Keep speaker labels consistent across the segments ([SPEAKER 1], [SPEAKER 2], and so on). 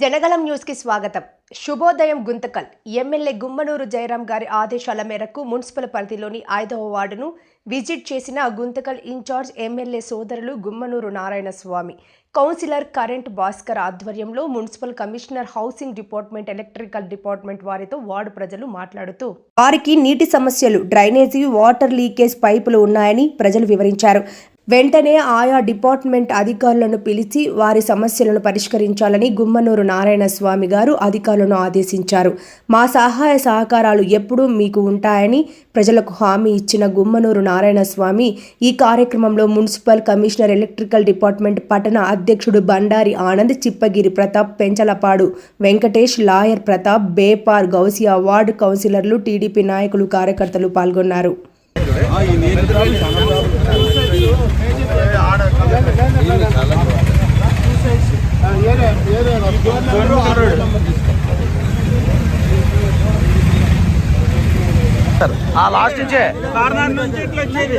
[SPEAKER 1] జనగలం న్యూస్కి స్వాగతం. శుభోదయం గుంతకల్. ఎమ్మెల్యే గుమ్మనూరు జయరాం గారి ఆదేశాల మేరకు మున్సిపల్ పరిధిలోని ఐదవ వార్డును విజిట్ చేసిన గుంతకల్ ఇన్ఛార్జ్ ఎమ్మెల్యే సోదరులు గుమ్మనూరు నారాయణ స్వామి కౌన్సిలర్ కరెంట్ భాస్కర్ ఆధ్వర్యంలో municipal commissioner housing department electrical department వారితో వార్డు ప్రజలు మాట్లాడుతూ వారికి నీటి సమస్యలు డ్రైనేజీ వాటర్ లీకేజ్ పైపులు ఉన్నాయని ప్రజలు వివరించారు. వెంటనే ఆయా డిపార్ట్మెంట్ అధికారులను పిలిచి వారి సమస్యలను పరిష్కరించాలని గుమ్మనూరు నారాయణ స్వామి గారు అధికారులను ఆదేశించారు. మా సహాయ సహకారాలు ఎప్పుడూ మీకు ఉంటాయని ప్రజలకు హామీ ఇచ్చిన గుమ్మనూరు నారాయణ స్వామి ఈ కార్యక్రమంలో మున్సిపల్ కమిషనర్ ఎలక్ట్రికల్ డిపార్ట్మెంట్ పట్టణ అధ్యక్షుడు బండారి ఆనంద్ చిప్పగిరి ప్రతాప్ పెంచలపాడు వెంకటేష్ లాయర్ ప్రతాప్ బేపార్ గౌసియా వార్డు కౌన్సిలర్లు టీడీపీ నాయకులు కార్యకర్తలు పాల్గొన్నారు.
[SPEAKER 2] ఆ లాస్ట్ నుంచే.
[SPEAKER 3] కార్నర్ నుంచి ఇట్లా వచ్చేది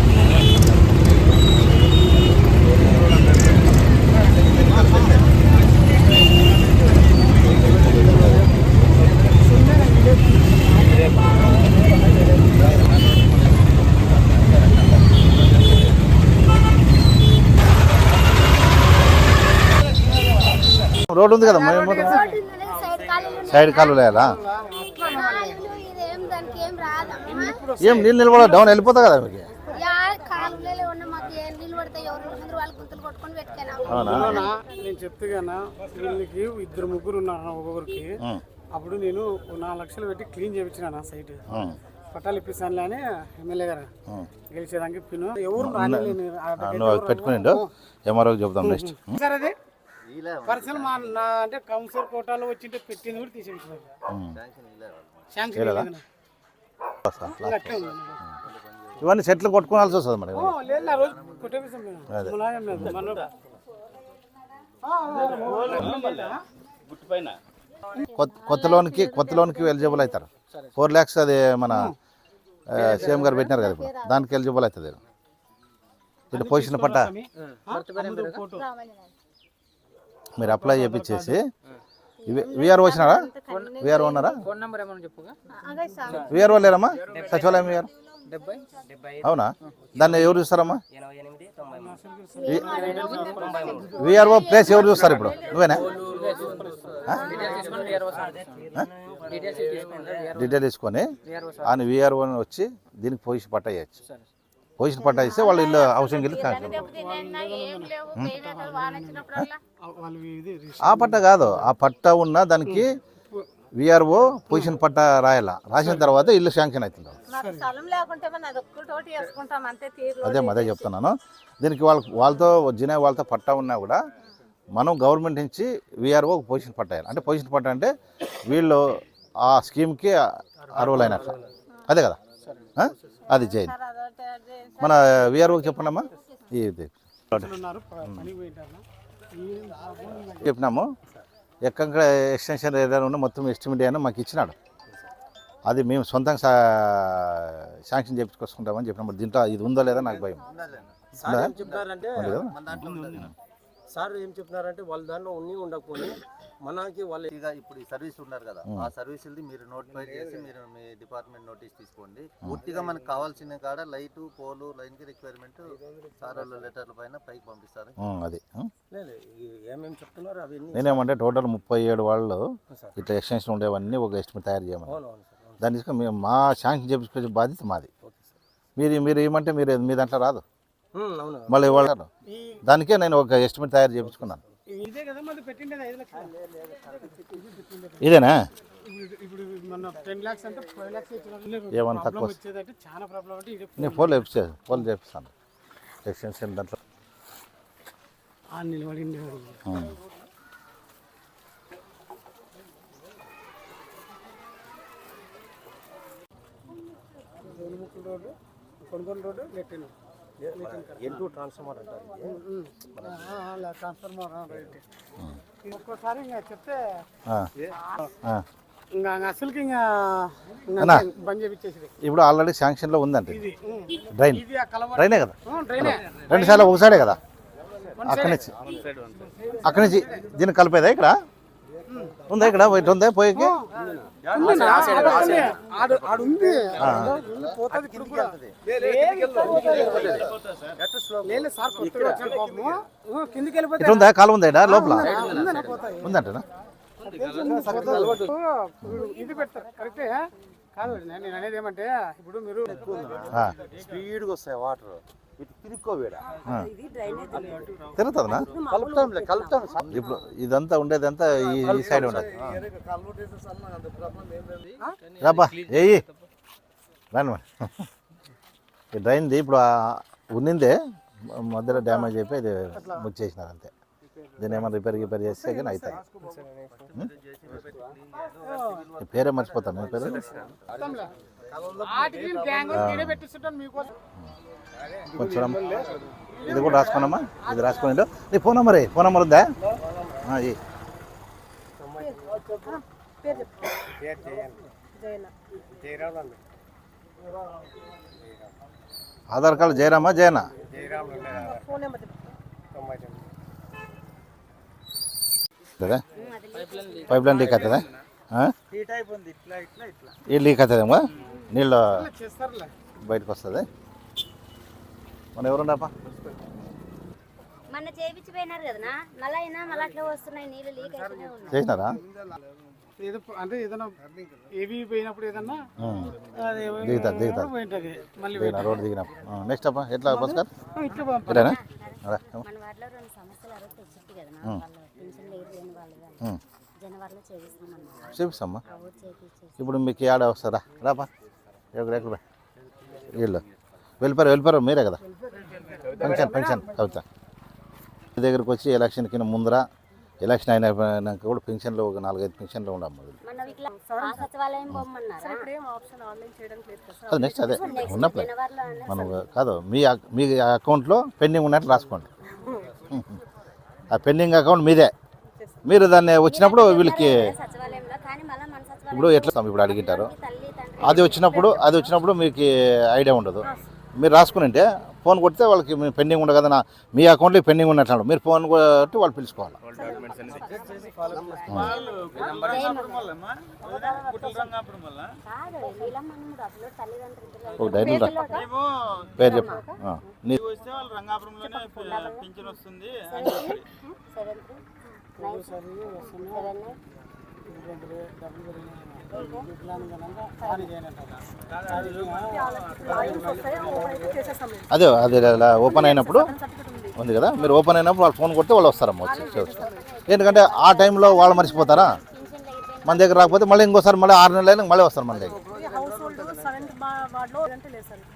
[SPEAKER 2] రోడ్ ఉంది కదా మరి సైడ్ కాలు లేదా
[SPEAKER 4] ఇదేం దానికి ఏం
[SPEAKER 2] నీళ్ళు నిలబడ డౌన్ వెళ్ళిపోతా కదా మీకు అవునా?
[SPEAKER 3] నేను చెప్తాను వీళ్ళకి ఇద్దరు ముగ్గురు ఉన్నారు ఒక్కొక్కరికి. అప్పుడు నేను నాలుగు లక్షలు పెట్టి క్లీన్ చేయించిన నా సైట్. పట్టాలు ఇప్పిస్తానులే అని ఎమ్మెల్యే గారు. గెలిచేదానికి ఇప్పిను ఎవరు
[SPEAKER 2] పెట్టుకునిండు. ఎంఆర్ఓకి చెబుదాం నెక్స్ట్
[SPEAKER 3] సార్ అదే? అంటే కౌన్సిలర్ కోటాలో వచ్చింటే పెట్టింది కూడా తీసేసారు శాంక్షన్.
[SPEAKER 2] ఇవన్నీ సెట్లు కొట్టుకోవాల్సి వస్తుంది మరి.
[SPEAKER 3] ఓ, లేదు నా రోజు కొట్టేపిస్తాం మేము. ములాయం లేదు. మన ఆ, ఆ,
[SPEAKER 2] కొత్త కొత్త లోన్కి కొత్త లోన్కి ఎలిజిబుల్ అవుతారు. ఫోర్ ల్యాక్స్ అది మన సీఎం గారు పెట్టినారు కదా ఇప్పుడు. దానికి ఎలిజిబుల్ అవుతుంది. పొజిషన్ పట్ట. మీరు అప్లై చేయించేసి విఆర్ వచ్చినారా? విఆర్ ఉన్నారా? విఆర్ఓ లేరమ్మా? సచివాలయం విఆర్ అవునా? దాన్ని ఎవరు చూస్తారమ్మా? విఆర్ఓ ప్లేస్ ఎవరు చూస్తారు ఇప్పుడు? నువ్వేనా? డీటెయిల్ తీసుకొని ఆయన విఆర్ఓ వచ్చి దీనికి పొజిషన్ పట్ట వేయచ్చు పొజిషన్ పట్ట ఇస్తే వాళ్ళు ఇల్లు హౌసింగ్ ఇల్లు
[SPEAKER 3] ఆ,
[SPEAKER 2] పట్ట కాదు ఆ పట్ట ఉన్న దానికి విఆర్ఓ పొజిషన్ పట్ట రాయాల? రాసిన తర్వాత ఇల్లు శాంక్షన్ అవుతుంది
[SPEAKER 5] అది
[SPEAKER 2] అదే చెప్తున్నాను. దీనికి వాళ్ళ వాళ్ళతో జినా వాళ్ళతో పట్టా ఉన్నా కూడా మనం గవర్నమెంట్ నుంచి విఆర్ఓ పొజిషన్ పట్టాలి అంటే పొజిషన్ పట్ట అంటే వీళ్ళు ఆ స్కీమ్కి అర్హులైనట్ల అదే కదా? అది చేయండి. మన విఆర్ఓకి చెప్పండమ్మా. ఇది చెప్పినాము. ఎక్కడ ఎక్స్టెన్షన్ ఏదైనా ఉన్నా మొత్తం ఎస్టిమేట్ అయినా మాకు ఇచ్చినాడు. అది మేము సొంతంగా శాంక్షన్ చేయించుకొచ్చుకుంటామని చెప్పినప్పుడు దీంట్లో ఇది ఉందో లేదా నాకు భయం.
[SPEAKER 6] సార్ ఏం చెప్తున్నారంటే వాళ్ళ దాంట్లో ఉన్ని ఉండకపోయి మనకి వాళ్ళు
[SPEAKER 7] ఇక ఇప్పుడు ఈ సర్వీస్ ఉన్నారు కదా. ఆ సర్వీసులది మీరు నోటిఫై చేసి మీరు మీ డిపార్ట్మెంట్ నోటీస్ తీసుకోండి. పూర్తిగా మనకు కావాల్సిన కాడ లైట్ పోలు లైన్కి రిక్వైర్మెంట్ సార్ వాళ్ళ లెటర్ల పైన పైకి పంపిస్తారు
[SPEAKER 2] అది ఉం.
[SPEAKER 6] లేదు ఈ- ఏమేం చెప్తున్నారు అవన్నీ
[SPEAKER 2] నేనేమంటే టోటల్ ముప్పై ఏడు వాళ్ళు ఇట్లా ఎక్స్టెన్షన్ ఉండేవన్నీ ఒక ఎస్టిమేట్ తయారు చేయమని. దాని తీసుకొని మేము మా శాంక్షన్ చేయించుకునే బాధ్యత మాది. మీరు మీరు ఏమంటే మీరు మీ దాంట్లో రాదు. మళ్ళీ ఇవాళ దానికే నేను ఒక ఎస్టిమేట్ తయారు చేయించుకున్నాను
[SPEAKER 3] ఇదే కదా మరి పెట్టిండేది ఐదు లక్షలు.
[SPEAKER 2] ఇదేనా? ఏమన్నా తక్కువ నేను ఫోన్లో చేపిస్తా ఫోన్లో చేపిస్తాను. ఎక్స్టెన్షన్ దాంట్లో.
[SPEAKER 3] నిలబడి
[SPEAKER 6] అంటారు
[SPEAKER 3] ఇంకా చెప్తే ఇంకా అసలుకి ఇంకా
[SPEAKER 2] ఇప్పుడు ఆల్రెడీ శాంక్షన్లో ఉందండి డ్రైన్ డ్రైనే కదా. రెండు సార్లు ఒకసారి కదా. అక్కడి నుంచి. అక్కడి నుంచి దీన్ని కలిపేదా ఇక్కడ? ఉందా ఇక్కడ? ఇటు ఉందా? పోయేకి? ఇటు ఉందా? కాలు ఉందా లోపల? ఉందంటనా?
[SPEAKER 3] ఇప్పుడు ఇది పెడతారు. కరెక్టే? కాదు నేను అనేది ఏమంటే ఇప్పుడు మీరు
[SPEAKER 6] స్పీడ్గా వస్తాయి వాటర్.
[SPEAKER 2] తిరుగుతుందనా
[SPEAKER 6] కలుపుతాం.
[SPEAKER 2] ఇప్పుడు ఇదంతా ఉండేదంతా ఈ ఈ సైడ్ ఉండదు. రాబా ఏయి రాను. ఈ డ్రైన్ది ఇప్పుడు ఆ ఉన్నిందే మధ్యలో డ్యామేజ్ అయిపోయి ఇది ముచ్చేసినారు అంతే. దీన్ని ఏమైనా రిపేర్ గిపేర్ చేస్తే కానీ అవుతాయి పేరే మర్చిపోతాను నీ పేరు? కొంచెం ఇది కూడా రాసుకున్నామా ఇది రాసుకుని నీ ఫోన్ నెంబర్ ఏ? ఫోన్ నెంబర్ ఉందా? ఇయ్యి. ఆధార్ కార్డు జయరామా జయనా? పైప్ లైన్ లీక్ అవుతుందా? ఈ లీక్ అవుతుందేమో? నీళ్ళు బయటకు వస్తుంది. మన ఎవరున్నాపా
[SPEAKER 4] మొన్న చేపించిపోయినారు కదనా? మళ్ళీ అయినా మళ్ళీ అట్లా వస్తున్నాయి నీళ్ళు లీక్ అయితేనే ఉన్నాయి
[SPEAKER 2] చేసినారా?
[SPEAKER 3] ఏదో అంటే ఏదైనా ఏవి పోయినప్పుడు ఏదన్నా
[SPEAKER 2] ఉం.
[SPEAKER 3] అది
[SPEAKER 2] దిగుతారు దిగుతారు
[SPEAKER 3] పోయింటది మళ్ళీ
[SPEAKER 2] దిగిన రోడ్డు దిగినప్పుడు. నెక్స్ట్ అప్ప ఎట్లా భాస్కర్?
[SPEAKER 3] ఇట్లా పంప
[SPEAKER 2] ఇలానా అదే
[SPEAKER 4] మన వాటిలో రెండు సమస్యలు అరవై తెచ్చిట్టు కదనా వాళ్ళు పెన్షన్ లేదు లేని వాళ్ళు కానీ
[SPEAKER 2] ఉం.
[SPEAKER 4] జనవరిలో చేపిస్తామన్నారు.
[SPEAKER 2] చూపిస్తామ్మా ఇప్పుడు మీకు ఆడ వస్తారా రాపా. ఎక్కడ ఎక్కడ వీళ్ళు వెళ్ళిపోయారు వెళ్ళిపోయారు మీరే కదా? పెన్షన్ పెన్షన్ కవిత. మీ దగ్గరికి వచ్చి ఎలక్షన్ కింద ముందర ఎలక్షన్ అయినాక కూడా పెన్షన్లు ఒక నాలుగైదు పెన్షన్లు
[SPEAKER 4] బొమ్మన్నారా.
[SPEAKER 2] అది నెక్స్ట్ అదే ఉన్నప్పుడే. మనం కాదు మీ మీ అకౌంట్లో పెండింగ్ ఉన్నట్లు రాసుకోండి. ఆ పెండింగ్ అకౌంట్ మీదే. మీరు దాన్ని వచ్చినప్పుడు వీళ్ళకి
[SPEAKER 4] సచివాలయంలో కానీ మళ్ళీ మన సచివాలయం
[SPEAKER 2] ఇప్పుడు ఎట్లా ఇప్పుడు అడిగింటారు? అది వచ్చినప్పుడు అది వచ్చినప్పుడు మీకు ఐడియా ఉండదు. మీరు రాసుకుని ఉంటే ఫోన్ కొడితే వాళ్ళకి మీ పెండింగ్ ఉండదు కదా నా మీ అకౌంట్లో పెండింగ్ ఉన్నట్లు మీరు ఫోన్ కొట్టి వాళ్ళు పిలుచుకోవాలి. ఒక డైరీ పేరు చెప్పు. అదే అది ఓపెన్ అయినప్పుడు ఉంది కదా? మీరు ఓపెన్ అయినప్పుడు వాళ్ళు ఫోన్ కొడితే వాళ్ళు వస్తారమ్మా వచ్చి ఎందుకంటే ఆ టైంలో వాళ్ళు మర్చిపోతారా? మన దగ్గర రాకపోతే మళ్ళీ ఇంకోసారి మళ్ళీ ఆరు నెలలు అయినా మళ్ళీ వస్తారు మన దగ్గర.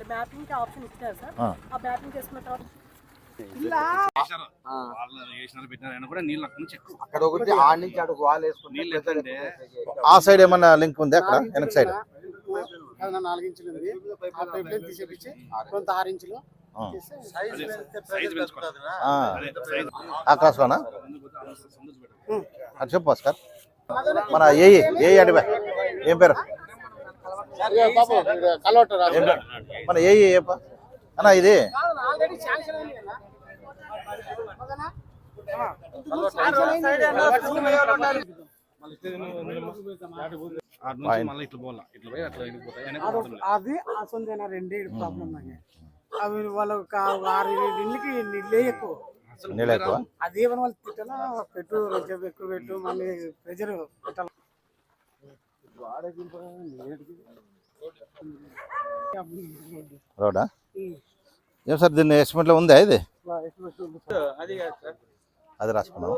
[SPEAKER 8] మ్యాపింగ్ ఆప్షన్ ఇచ్చారు సార్.
[SPEAKER 2] ఆ.
[SPEAKER 8] మ్యాపింగ్ చేసుకున్న తర్వాత
[SPEAKER 6] అక్కడ ఒకటి ఆ నుంచి అడుగు వాళ్ళు వేసుకుంటే
[SPEAKER 2] ఆ సైడ్ ఏమన్నా లింక్ ఉంది అక్కడ? వెనక సైడ్.
[SPEAKER 3] అది నా నాలుగు ఇంచులు ఉంది. ఆ పైప్ లైన్ తీసేపించి కొంత ఆరు ఇంచులు
[SPEAKER 2] ఆ.
[SPEAKER 3] చేస్తే
[SPEAKER 2] ఆ. ఆ క్లాస్లోనా అది చెప్పు భాస్కర్ మన ఏం
[SPEAKER 3] కలవటరా
[SPEAKER 2] ఏం పేరు? మన ఏప అన్న ఇది
[SPEAKER 3] ఆల్రెడీ శాంక్షన్ అయింది కదా ఓకేనా? అది- అసలు రెండే ప్రాబ్లం నాకు అవి వాళ్ళ ఆరు ఏడు నీళ్ళే ఎక్కువ.
[SPEAKER 2] నీళ్ళు ఎక్కువ?
[SPEAKER 3] అది ఏమైనా వాళ్ళు తిట్టాలా? పెట్టు కొంచెం ఎక్కువ పెట్టు మళ్ళీ ప్రెజర్ పెట్టాలి?
[SPEAKER 2] రోడా ఏం సార్ దీన్ని ఎస్టిమేట్లో ఉందా ఇది? అది రాసుకున్నాం.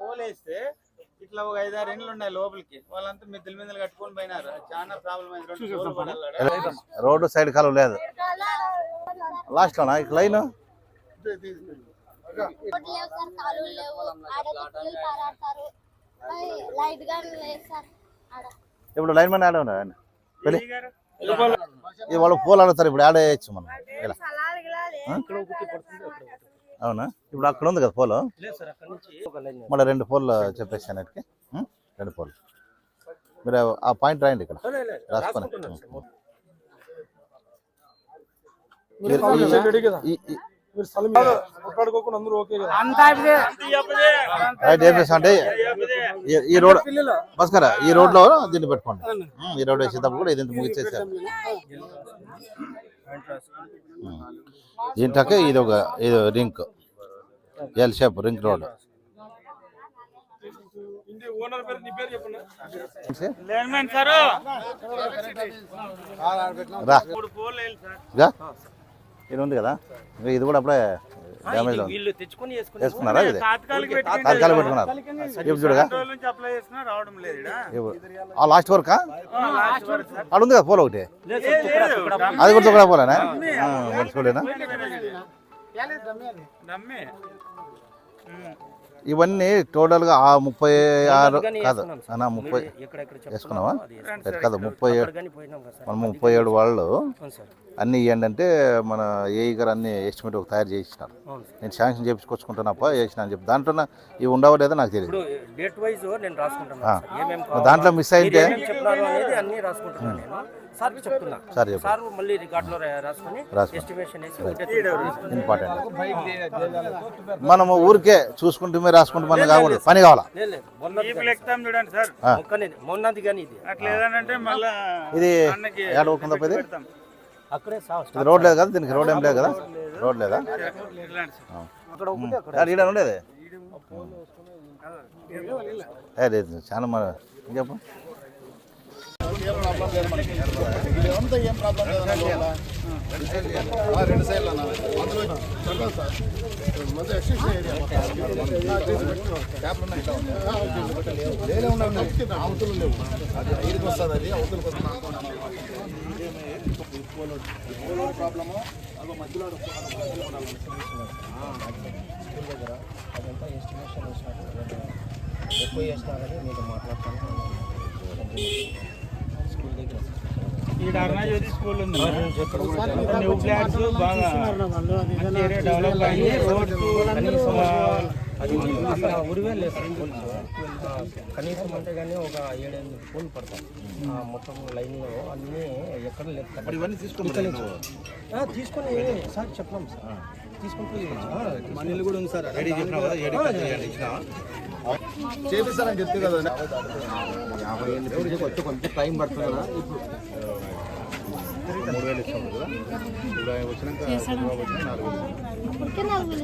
[SPEAKER 9] పోలేస్తే ఇట్లా ఒక ఐదారు ఇండ్లు ఉన్నాయి లోపలికి. వాళ్ళంతా మిద్దెల మీద కట్టుకొని పోయినారు. చాలా ప్రాబ్లం అయింది.
[SPEAKER 2] రోడ్డు సైడ్ కాలువ లేదు. ఇక లైన్?
[SPEAKER 4] ఆడ
[SPEAKER 2] ఇప్పుడు లైన్ మ్యాన్ ఆడ ఉన్నా వెళ్ళి. పూలు అడుగుతారు ఇప్పుడు ఆడ వేయచ్చు మనం. ఇలా? అవునా? ఇప్పుడు అక్కడ ఉంది కదా పోలు?
[SPEAKER 6] లేదు సార్ అక్కడ నుంచి ఒక లైన్
[SPEAKER 2] మళ్ళీ రెండు పోలు చెప్పేసి అన్నిటికి ఉం? రెండు పోలు మీరు ఆ పాయింట్ రాయండి ఇక్కడ. రాసుకొని. ఈ- రైట్ అంటే రోడ్ భాస్కర్ ఈ రోడ్లో దీన్ని పెట్టుకోండి. ఈ రోడ్ వేసేటప్పుడు కూడా ఇది ముగిచ్చేసారు. దీంట్లోకి ఇది ఒక ఇది ring. L shape ring road రా. ఇదా? ఉంది కదా. ఇది కూడా అప్పుడే డ్యామేజ్లో ఉంది
[SPEAKER 6] వీళ్ళు తెచ్చుకొని వేసుకుని
[SPEAKER 2] వేసుకున్నారా ఇది?
[SPEAKER 9] తాత్కాలిక
[SPEAKER 2] పెట్టుకున్నారు? ఇప్పుడు చూడగా ఆ లాస్ట్ వరకా
[SPEAKER 9] ఆ, లాస్ట్ వరకు సార్
[SPEAKER 2] అక్కడ ఉంది కదా పోలు ఒకటి. అది కూడా కూడా పోలేనా?
[SPEAKER 9] ఉమ్.
[SPEAKER 2] ఇవన్నీ టోటల్గా ఆ ముప్పై ఆరు కాదు. అన్నా ముప్పై వేసుకున్నావా? కాదు ముప్పై ఏడు. మన ముప్పై ఏడు వాళ్ళు అన్ని ఇవ్వండి అంటే మన ఏఈ గారు అన్ని ఎస్టిమేట్ ఒక తయారు
[SPEAKER 6] సార్.
[SPEAKER 2] నేను శాంక్షన్ చేయించుకొచ్చుకుంటానప్ప చేసిన అని చెప్పి. దాంట్లో ఇవి ఉండవో లేదో నాకు తెలియదు. దాంట్లో మిస్ అయితే
[SPEAKER 6] సార్కి చెప్తున్నా.
[SPEAKER 2] సార్ చెప్పు
[SPEAKER 6] సార్ మళ్ళీ రికార్డులో రాసుకొని. ఎస్టిమేషన్
[SPEAKER 2] ఇంపార్టెంట్ మనము ఊరికే చూసుకుంటూ మీరు రాసుకుంటూ మనం కాకూడదు. పని కావాలా?
[SPEAKER 6] లేదు లేదు మొన్నది
[SPEAKER 9] ఇప్పుడు
[SPEAKER 6] కానీ
[SPEAKER 9] ఎక్కుతాం చూడండి సార్.
[SPEAKER 2] ఆ.
[SPEAKER 6] మొక్కనే మొన్నది కానీ ఇది.
[SPEAKER 9] అట్లా ఏదనంటే మళ్ళా
[SPEAKER 2] ఇది
[SPEAKER 9] అన్నకి
[SPEAKER 2] ఏడ ఊరుకుందా ఇది
[SPEAKER 9] పెడతాం
[SPEAKER 6] అక్కడే సార్
[SPEAKER 2] ఇది రోడ్ లేదు కదా దీనికి రోడ్ ఏం లేదు కదా రోడ్ లేదా
[SPEAKER 6] ఎక్కువ మాట్లాడతాను
[SPEAKER 9] ఈ అరుణాచల్ స్కూల్ ఉంది. న్యూ ఫ్లాట్స్ బాగా ఏరియా డెవలప్ అయింది రోడ్స్
[SPEAKER 6] కనీసం ఉరివే లేదు అంటే కానీ ఒక ఏడెనిమిది పడతాయి. ఆ, మొత్తం లైన్లో అన్నీ ఎక్కడ లేదు. ఇవన్నీ తీసుకొని తీసుకొని సార్ చెప్పాం సార్. తీసుకుంటూ మన ఇల్లు కూడా ఉంది సార్.
[SPEAKER 7] చేపిస్తారని చెప్తే కదా.
[SPEAKER 2] మూడు వేలు ఇస్తాం కదా ఇప్పుడు ఆయన వచ్చినాక నాలుగు వేలు.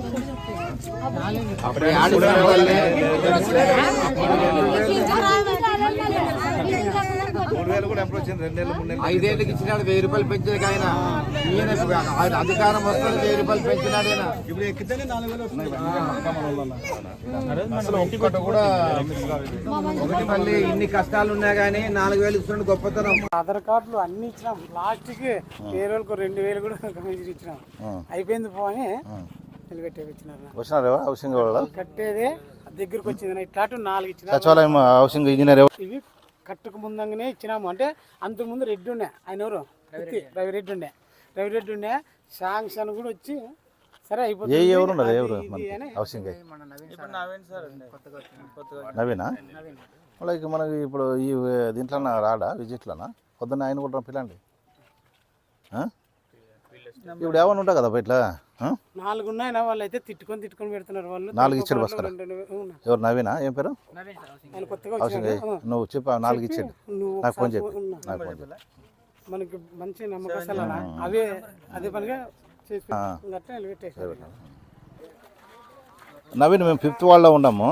[SPEAKER 2] మూడు వేలు కూడా ఎప్పుడు వచ్చింది రెండు నెలలు మూడు నెలలు
[SPEAKER 7] ఐదేళ్ళకి ఇచ్చినాడు వెయ్యి రూపాయలు పెంచేది ఆయన. ఈయన అధికారం వస్తుంది వెయ్యి రూపాయలు పెంచినాడు ఈయన. ఇప్పుడు ఎక్కితేనే నాలుగు వేలు అసలు ఒక్కటి కూడా ఒకటి మళ్ళీ ఇన్ని కష్టాలు ఉన్నా కానీ నాలుగు వేలు ఇస్తున్నాడు గొప్పతనం.
[SPEAKER 3] ఆధార్ కార్డులు అన్ని ఇచ్చినాం. లాస్ట్కి పేరులకు రెండు వేలు కూడా కమిషన్ ఇచ్చినాం. అయిపోయింది పో అని నిలబెట్టే వచ్చినారు?
[SPEAKER 2] హౌసింగ్ వాళ్ళు?
[SPEAKER 3] కట్టేదే దగ్గరకు వచ్చింది. ఇట్లాంటి నాలుగు ఇచ్చినా
[SPEAKER 2] సచివాలయం హౌసింగ్ ఇంజనీర్?
[SPEAKER 3] ఇవి కట్టుకు ముందంగానే ఇచ్చినాము. అంటే అంతకు ముందు రెడ్డి ఉండే ఆయన ఎవరు? వ్యక్తి, రవిరెడ్డి ఉండే. రవిరెడ్డి ఉండే శాంక్షన్ కూడా వచ్చి సరే
[SPEAKER 2] ఏ
[SPEAKER 3] అయిపోతుంది
[SPEAKER 2] ఎవరు ఎవరు హౌసింగ్
[SPEAKER 9] నవీన్ సార్ ఉంది. కొత్తగా
[SPEAKER 2] నవీనా? వాళ్ళకి మనకి ఇప్పుడు ఈ దీంట్లో రాడా? విజిట్లోనా? పొద్దున్న ఆయన కూడా పిల్లండి? ఇప్పుడు ఏమైనా ఉంటా కదా ఇట్లా?
[SPEAKER 3] నాలుగు వాళ్ళు అయితే తిట్టుకొని తిట్టుకొని పెడుతున్నారు వాళ్ళు.
[SPEAKER 2] నాలుగు ఇచ్చాడు భాస్కర్. ఎవరు నవీనా? ఏం పేరు. నువ్వు చెప్పు నాలుగు ఇచ్చాడు. నాకు ఫోన్ చెప్పు. నాకు ఫోన్ చెప్పు
[SPEAKER 3] మనకి మంచి అవే అదే పనిగా
[SPEAKER 2] నవీన్ మేము ఫిఫ్త్ వాళ్ళలో ఉన్నాము.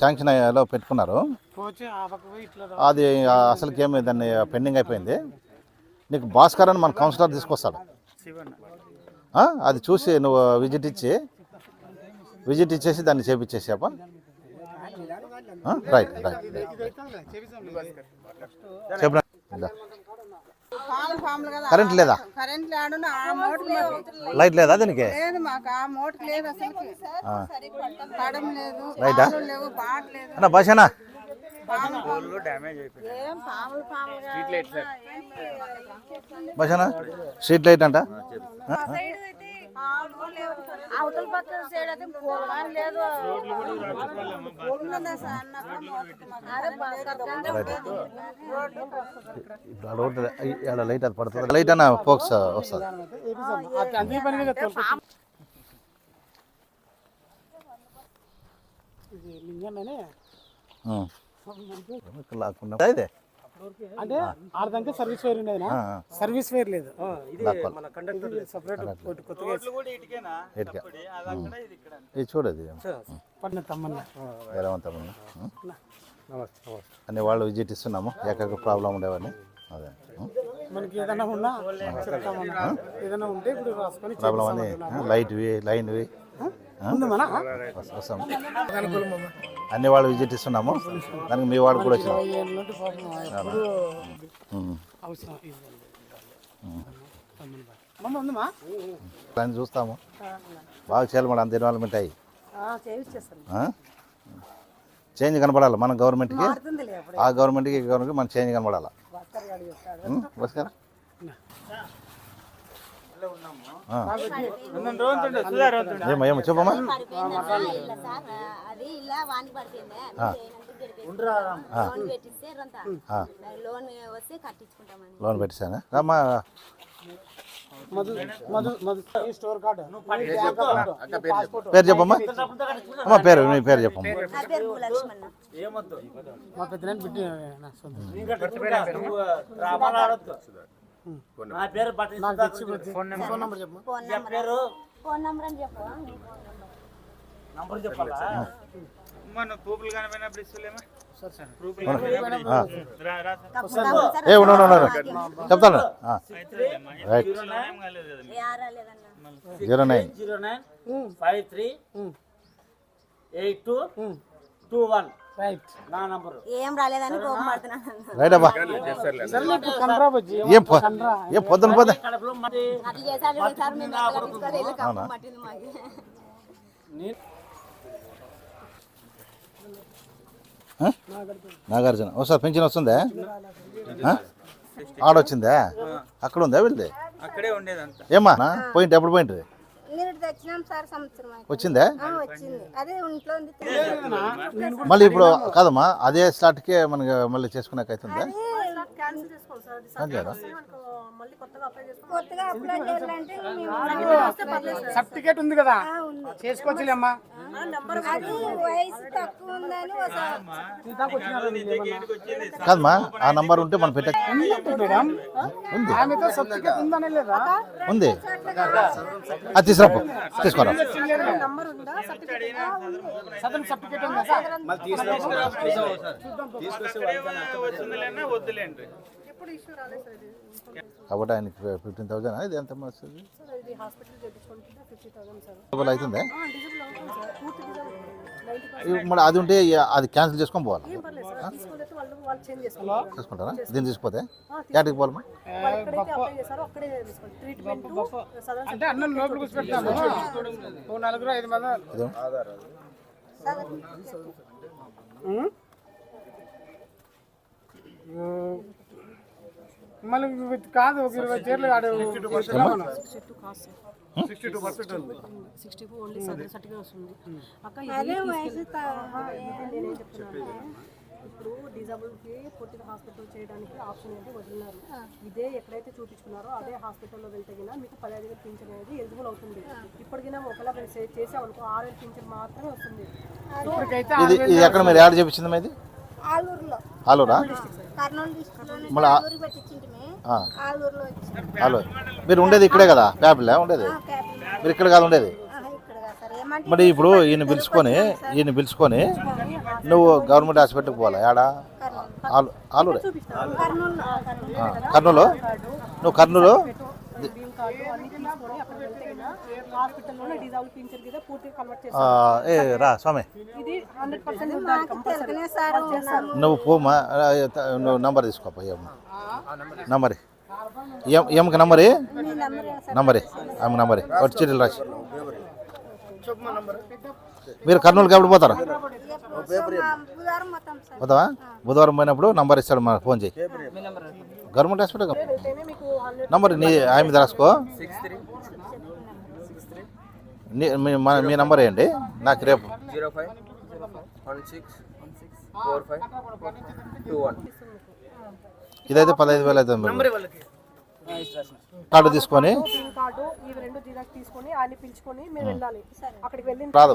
[SPEAKER 2] శాంక్షన్ అయ్యాలో పెట్టుకున్నారు. అది అసలుకి ఏమి దాన్ని పెండింగ్ అయిపోయింది. నీకు భాస్కర్ అని మన కౌన్సిలర్ తీసుకొస్తాడు? అది చూసి నువ్వు విజిట్ ఇచ్చి విజిట్ ఇచ్చేసి దాన్ని చేపించేసాపా రైట్ రైట్ కరెంట్ లేదా? లైట్ లేదా దీనికి? రైటా అన్న భాషనా?
[SPEAKER 9] డ్యామేజ్ అయిపోయింది
[SPEAKER 5] ఏం పాములు పాములుగా
[SPEAKER 9] స్ట్రీట్ లైట్ సార్
[SPEAKER 2] బసనా స్ట్రీట్ లైట్ అంట
[SPEAKER 5] అవతల పక్క సైడ్ అయితే లేదు
[SPEAKER 2] ఇప్పుడు లైట్ అది పడుతుంది లైట్ అన్న ఫోక్స్ వస్తుంది
[SPEAKER 3] లింగన్ననే
[SPEAKER 2] లాక్కుండా ఇదే.
[SPEAKER 3] అంటే ఆడదంటే సర్వీస్ వేర్ ఉండేది. సర్వీస్ వేర్ లేదు.
[SPEAKER 6] ఇది
[SPEAKER 2] చూడదు
[SPEAKER 3] తమ్మన్న.
[SPEAKER 2] అన్ని వాళ్ళు విజిట్ ఇస్తున్నాము. ఎక్కడికి ప్రాబ్లం ఉండేవన్నీ అదే.
[SPEAKER 3] మనకి ఏదైనా ఉన్నా ఏదైనా ఉంటే ఇప్పుడు రాసుకొని
[SPEAKER 2] ప్రాబ్లం అన్ని లైట్వి లైన్వి
[SPEAKER 3] ఉంది మన
[SPEAKER 2] వస్తాం అన్ని వాళ్ళు విజిట్ ఇస్తున్నాము. దానికి మీ వాడు కూడా వచ్చినాం దాన్ని చూస్తాము. బాగా చేయాలి మేడం అంత ఇన్వాల్వ్మెంట్ అయ్యి. చేంజ్ కనపడాలి మన గవర్నమెంట్కి ఆ గవర్నమెంట్కి గవర్నమెంట్కి మన చేంజ్ కనపడాలి
[SPEAKER 8] భాస్కర్ గారు చెప్తాడు
[SPEAKER 2] ఉం? భాస్కర్? ఆ.
[SPEAKER 9] ఉందండి, రోతుండే, సుధార్ రోతుండే.
[SPEAKER 2] ఏమో ఏమో చెప్పమ్మా.
[SPEAKER 4] అది ఇలా పడిపోయిందా. లోన్ పెట్టిస్తే రంత.
[SPEAKER 2] ఆ.
[SPEAKER 4] లోన్ వస్తే కట్టించుకుంటామని
[SPEAKER 2] లోన్ పెట్టేశాను రమ్మా. పేరు చెప్పమ్మా. అమ్మ పేరు మీ పేరు చెప్పమ్మా.
[SPEAKER 3] మా పెద్ద నా నాకు తెచ్చి ఫోన్ నెంబర్. చెప్పు.
[SPEAKER 4] ఫోన్ ఫోన్ అని చెప్పు.
[SPEAKER 9] కనిపోయినప్పుడు ఇస్తలేమా?
[SPEAKER 2] ఏ ఉండు చెప్తాను. Right. Zero nine
[SPEAKER 6] zero nine. Five three eight two two one.
[SPEAKER 4] ఏం రాలేదని కోపం పడుతున్నాను
[SPEAKER 2] రైట్ అబ్బా ఏం ఏం పొద్దున? నాగార్జున. ఒకసారి పెన్షన్ వస్తుందా? ఆ? ఆడొచ్చిందా? అక్కడ ఉందా
[SPEAKER 9] ఉండేదంతా.
[SPEAKER 2] ఏమా పోయింట్ ఎప్పుడు పోయింట్
[SPEAKER 4] నేను తెచ్చినాం సార్ సంవత్సరం అయింది.
[SPEAKER 2] వచ్చిందా?
[SPEAKER 4] ఆ, వచ్చింది. అదే ఇంట్లో ఉంది.
[SPEAKER 2] మళ్ళీ ఇప్పుడు కాదమ్మా అదే స్లాట్కే మనకి మళ్ళీ చేసుకున్నాక అవుతుందా
[SPEAKER 8] క్యాన్సిల్ చేసుకోండి సార్. అది
[SPEAKER 2] అంతేనా
[SPEAKER 8] మనకు మళ్ళీ కొత్తగా అప్లై చేసుకోండి
[SPEAKER 4] కొత్తగా అప్లై చేయాలంటే మేము
[SPEAKER 3] సర్టిఫికేట్ ఉంది కదా. చేసుకోవచ్చులేమ్మా
[SPEAKER 2] కాదమ్మా. ఆ నంబర్ ఉంటే మనం పెట్ట
[SPEAKER 3] లేదా?
[SPEAKER 2] ఉంది. అది తీసుకురాపో తీసుకోరా.
[SPEAKER 8] నంబర్ ఉందా? సర్టిఫికేట్
[SPEAKER 3] సదన్ సర్టిఫికేట్ ఉందా.
[SPEAKER 2] కాబట్టి ఆయనకి ఫిఫ్టీన్ థౌసండ్ ఇది ఎంత వస్తుంది?
[SPEAKER 8] డిజిబుల్ అవుతుంది? సార్. పూర్తి డిజిబుల్ నైంటీ
[SPEAKER 2] ఇవి మరి అది ఉంటే అది క్యాన్సిల్ చేసుకొని పోవాలి?
[SPEAKER 8] ఏం పర్లేదు సార్ తీసుకుంటే వాళ్ళు వాళ్ళు చేంజ్ చేసుకుంటారు.
[SPEAKER 2] చేసుకుంటారా? దీన్ని తీసుకుపోతే? యాటికి పోవాలమ్మా
[SPEAKER 8] చేస్తారో అక్కడే తీసుకోండి ట్రీట్మెంట్ సదన్
[SPEAKER 3] అంటే అన్నం లోపల కూర్చోబెడతాము ఓ నలుగురు ఐదు మంది
[SPEAKER 2] ఇదో.
[SPEAKER 3] ఉం? మళ్ళీ కాదు ఒక ఇరవై చీరలు ఆడు
[SPEAKER 8] చెప్తున్నాను. ఇప్పుడు డిజబుల్కి పూర్తిగా హాస్పిటల్ చేయడానికి ఆప్షన్ అయితే వదిలినారు. ఇదే ఎక్కడైతే చూపించుకున్నారో అదే హాస్పిటల్లో వెళ్తే గినా మీకు పదిహేను వేలు పింఛన్ అనేది ఎలిజిబుల్ అవుతుంది. ఇప్పటికైనా ఒకవేళ మీరు చే- చేసామనుకో ఆరు వేలు పింఛన్ మాత్రమే వస్తుంది.
[SPEAKER 2] ఇది ఎక్కడ మీరు యాడ్ చేపించింది
[SPEAKER 4] ఆలూరులో.
[SPEAKER 2] ఆలూరా? మళ్ళా ఆలూ మీరు ఉండేది ఇక్కడే కదా? ప్యాపిలే ఉండేది? మీరు ఇక్కడ కాదు ఉండేది? మరి ఇప్పుడు ఈయన పిలుచుకొని ఈయన పిలుచుకొని నువ్వు గవర్నమెంట్ హాస్పిటల్కి పోవాలా? యాడా? ఆలు ఆలూరే.
[SPEAKER 4] కర్నూలు?
[SPEAKER 2] నువ్వు కర్నూలు?
[SPEAKER 8] కార్డు అన్ని తీసుకొని అక్కడ వెళ్తే గినా హాస్పిటల్లోనే డిజాబుల్ పింఛన్ కింద పూర్తిగా కన్వర్ట్
[SPEAKER 2] ఆ,
[SPEAKER 8] చేస్తారు
[SPEAKER 2] ఏ రా స్వామి.
[SPEAKER 8] ఇది హండ్రెడ్ పర్సెంట్
[SPEAKER 2] నువ్వు పోమా నువ్వు నంబర్ తీసుకోపా నంబర్. ఏం ఏమకి నంబర్?
[SPEAKER 4] మీ నెంబర్.
[SPEAKER 2] నంబర్ ఆమె నంబర్. ఒకటి చీటీలు రాసి. మీరు కర్నూలుకి ఎప్పుడు పోతారా? పోతావా? బుధవారం పోయినప్పుడు నంబర్ ఇస్తాడు మనకు ఫోన్ చేయి. గవర్నమెంట్ హాస్పిటల్ నంబర్ నీ ఆయన మీద రాసుకో. మీ నంబర్ వేయండి నాకు రేపు.
[SPEAKER 6] Zero five one six four five two one
[SPEAKER 2] ఇదైతే పదహైదు వేలు అవుతుంది. కార్డు తీసుకొని. రాదు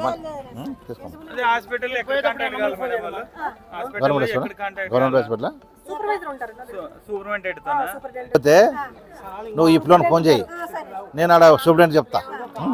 [SPEAKER 2] గవర్నమెంట్ హాస్పిటల్? Government hospital? అయితే నువ్వు ఈ పిల్లని ఫోన్ చేయి. నేను ఆడ సూపరింటెండెంట్ చెప్తా. ఉం,